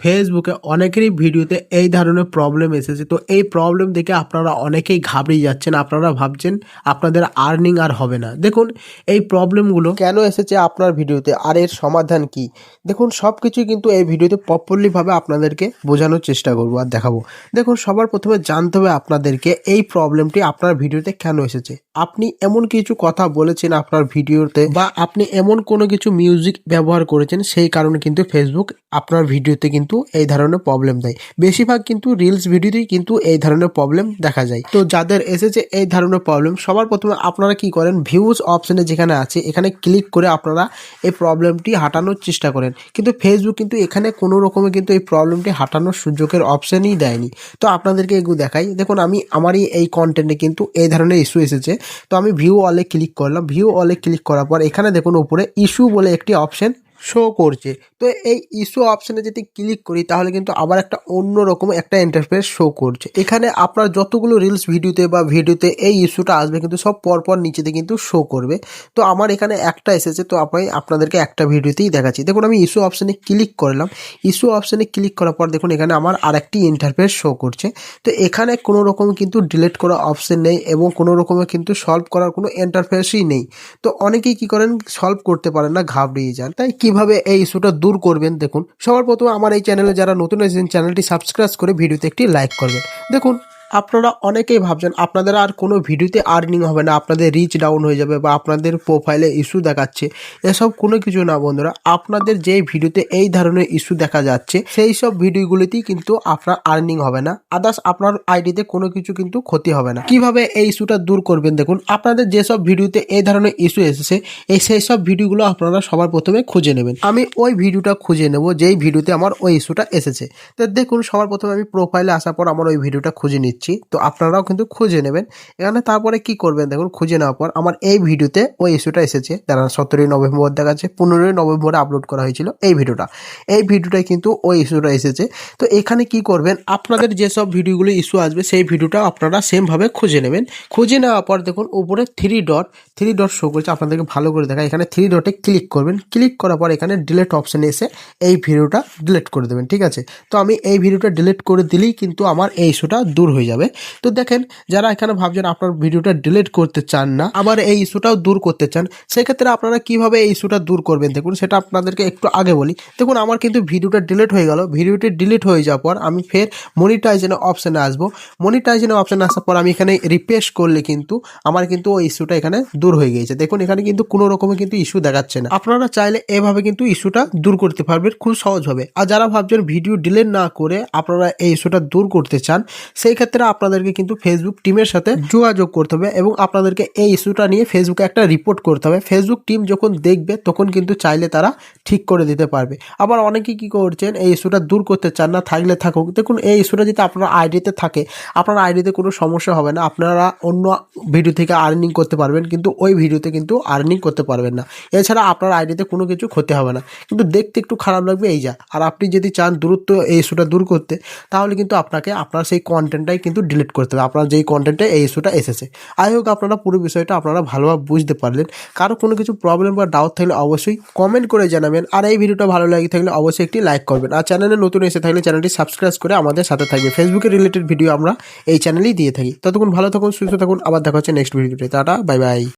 ফেসবুকে অনেকেরই ভিডিওতে এই ধরনের প্রবলেম এসেছে। তো এই প্রবলেম দেখে আপনারা অনেকেই ঘাবড়িয়ে যাচ্ছেন, আপনারা ভাবছেন আপনাদের আর্নিং আর হবে না। দেখুন, এই প্রবলেমগুলো কেন এসেছে আপনার ভিডিওতে আর এর সমাধান কি? দেখুন সব কিছুই কিন্তু এই ভিডিওতে প্রপারলিভাবে আপনাদেরকে বোঝানোর চেষ্টা করব আর দেখাবো। দেখুন, সবার প্রথমে জানতে হবে আপনাদেরকে এই প্রবলেমটি আপনার ভিডিওতে কেন এসেছে। আপনি এমন কিছু কথা বলেছেন আপনার ভিডিওতে বা আপনি এমন কোনো কিছু মিউজিক ব্যবহার করেছেন, সেই কারণে কিন্তু ফেসবুক আপনার ভিডিওতে কিন্তু এই ধরনের প্রবলেম দেয়। বেশিরভাগ কিন্তু রিলস ভিডিওতেই কিন্তু এই ধরনের প্রবলেম দেখা যায়। তো যাদের এসেছে এই ধরনের প্রবলেম সবার প্রথমে আপনারা কি করেন? ভিউজ অপশনে যেখানে আছে, এখানে ক্লিক করে আপনারা এই প্রবলেমটি হাঁটানোর চেষ্টা করেন। কিন্তু ফেসবুক কিন্তু এখানে কোনো রকমে কিন্তু এই প্রবলেমটি হাঁটানোর সুযোগের অপশনই দেয়নি। তো আপনাদেরকে এগুলো দেখাই। দেখুন, আমি আমারই এই কন্টেন্টে কিন্তু এই ধরনের ইস্যু এসেছে। তো আমি ভিউ অলে ক্লিক করলাম। ভিউ অলে ক্লিক করার পর এখানে দেখুন, উপরে ইস্যু বলে একটি অপশন শো করছে। তো এই ইস্যু অপশনে যদি ক্লিক করি, তাহলে কিন্তু আবার একটা অন্য রকম একটা ইন্টারফেস শো করছে। এখানে আপনার যতগুলো রিলস ভিডিওতে বা ভিডিওতে এই ইস্যুটা আসবে, কিন্তু সব পরপর নিচেতে কিন্তু শো করবে। তো আমার এখানে একটা এসেছে, তো আপনি আপনাদেরকে একটা ভিডিওতেই দেখাচ্ছি। দেখুন, আমি ইস্যু অপশানে ক্লিক করলাম। ইস্যু অপশানে ক্লিক করার পর দেখুন, এখানে আমার আরেকটি ইন্টারফেস শো করছে। তো এখানে কোনো রকম কিন্তু ডিলিট করা অপশান নেই এবং কোনো রকমে কিন্তু সলভ করার কোনো ইন্টারফেসই নেই। তো অনেকেই কি করেন সলভ করতে পারেন না, ঘাবড়িয়ে যান। তাই কীভাবে এই ইস্যুটা দূর করবেন। দেখুন, সবার প্রথমে আমার এই চ্যানেলে যারা নতুন এসেছেন চ্যানেলটি সাবস্ক্রাইব করে ভিডিওতে একটি লাইক করবেন। দেখুন আপনারা অনেকেই ভাবছেন, আপনাদের আর কোনো ভিডিওতে আর্নিং হবে না, আপনাদের রিচ ডাউন হয়ে যাবে বা আপনাদের প্রোফাইলে ইস্যু দেখাচ্ছে। এসব কোনো কিছু না বন্ধুরা, আপনাদের যে ভিডিওতে এই ধরনের ইস্যু দেখা যাচ্ছে, সেই সব ভিডিওগুলিতেই কিন্তু আপনার আর্নিং হবে না। আদার্স আপনার আইডিতে কোনো কিছু কিন্তু ক্ষতি হবে না। কীভাবে এই ইস্যুটা দূর করবেন দেখুন, আপনাদের যেসব ভিডিওতে এই ধরনের ইস্যু এসেছে, এই সেই সব ভিডিওগুলো আপনারা সবার প্রথমে খুঁজে নেবেন। আমি ওই ভিডিওটা খুঁজে নেব, যেই ভিডিওতে আমার ওই ইস্যুটা এসেছে। তো দেখুন, সবার প্রথমে আমি প্রোফাইলে আসার পর আমার ওই ভিডিওটা খুঁজে নিচ্ছি। তো আপনারাও কিন্তু খুঁজে নেবেন। এখানে তারপরে কি করবেন দেখুন, খুঁজে নেওয়ার পর আমার এই ভিডিওতে ওই ইস্যুটা এসেছে, যারা সতেরোই নভেম্বর দেখাচ্ছে, পনেরোই নভেম্বরে আপলোড করা হয়েছিল এই ভিডিওটা। এই ভিডিওটায় কিন্তু ওই ইস্যুটা এসেছে। তো এখানে কি করবেন, আপনাদের যেসব ভিডিওগুলো ইস্যু আসবে, সেই ভিডিওটা আপনারা সেমভাবে খুঁজে নেবেন। খুঁজে নেওয়ার পর দেখুন, উপরে three dot three dot show করছে, আপনাদেরকে ভালো করে দেখা এখানে থ্রি ডটে ক্লিক করবেন। ক্লিক করার পর এখানে ডিলেট অপশানে এসে এই ভিডিওটা ডিলিট করে দেবেন, ঠিক আছে? তো আমি এই ভিডিওটা ডিলিট করে দিলেই কিন্তু আমার এই ইস্যুটা দূর হয়ে যাবে। তো দেখেন, যারা এখানে ভাবছেন আপনার ভিডিওটা ডিলিট করতে চান না, আবার এই ইস্যুটাও দূর করতে চান, সেক্ষেত্রে আপনারা কীভাবে এই ইস্যুটা দূর করবেন? দেখুন, সেটা আপনাদেরকে একটু আগে বলি। দেখুন, আমার কিন্তু ভিডিওটা ডিলিট হয়ে গেল। ভিডিওটি ডিলিট হয়ে যাওয়ার পর আমি ফের মনিটাইজেনের অপশানে আসব। মনিটাইজেনের অপশানে আসার পর আমি এখানে রিপ্লেস করলে কিন্তু আমার কিন্তু ওই ইস্যুটা এখানে দূর হয়ে গিয়েছে। দেখুন, এখানে কিন্তু কোনো রকমের কিন্তু ইস্যু দেখাচ্ছে না। আপনারা চাইলে এভাবে কিন্তু ইস্যুটা দূর করতে পারবেন, খুব সহজভাবে আর যারা ভাবছেন ভিডিও ডিলিট না করে আপনারা এই ইস্যুটা দূর করতে চান, সেই ক্ষেত্রে আপনাদেরকে কিন্তু ফেসবুক টিমের সাথে যোগাযোগ করতে হবে এবং আপনাদেরকে এই ইস্যুটা নিয়ে ফেসবুকে একটা রিপোর্ট করতে হবে। ফেসবুক টিম যখন দেখবে, তখন কিন্তু চাইলে তারা ঠিক করে দিতে পারবে। আবার অনেকে কি করছেন, এই ইস্যুটা দূর করতে চান না, থাকলে থাকুক। দেখুন, এই ইস্যুটা যদি আপনার আইডিতে থাকে, আপনার আইডিতে কোনো সমস্যা হবে না। আপনারা অন্য ভিডিও থেকে আর্নিং করতে পারবেন, কিন্তু ওই ভিডিওতে কিন্তু আর্নিং করতে পারবেন না। এছাড়া আপনার আইডিতে কোনো কিছু ক্ষতি হবে না। কিন্তু দেখতে একটু খারাপ লাগবে, এই যা। আর আপনি যদি চান দূরত্ব এই ইস্যুটা দূর করতে, তাহলে কিন্তু আপনাকে, আপনার সেই কন্টেন্টটাই কিন্তু ডিলিট করতে হবে। আপনার যেই কন্টেন্টে এই ইস্যুটা এসেছে। আই হোক, আপনারা পুরো বিষয়টা আপনারা ভালোভাবে বুঝতে পারলেন। কারও কোনো কিছু প্রবলেম বা ডাউট থাকলে অবশ্যই কমেন্ট করে জানাবেন। আর এই ভিডিওটা ভালো লাগে থাকলে অবশ্যই একটি লাইক করবেন। আর চ্যানেলে নতুন এসে থাকলে চ্যানেলটি সাবস্ক্রাইব করে আমাদের সাথে থাকবে ফেসবুকে রিলেটেড ভিডিও আমরা এই চ্যানেলেই দিয়ে থাকি। ততক্ষণ ভালো থাকুন, সুস্থ থাকুন। আবার দেখা হচ্ছে নেক্সট ভিডিওতে টাটা বাই বাই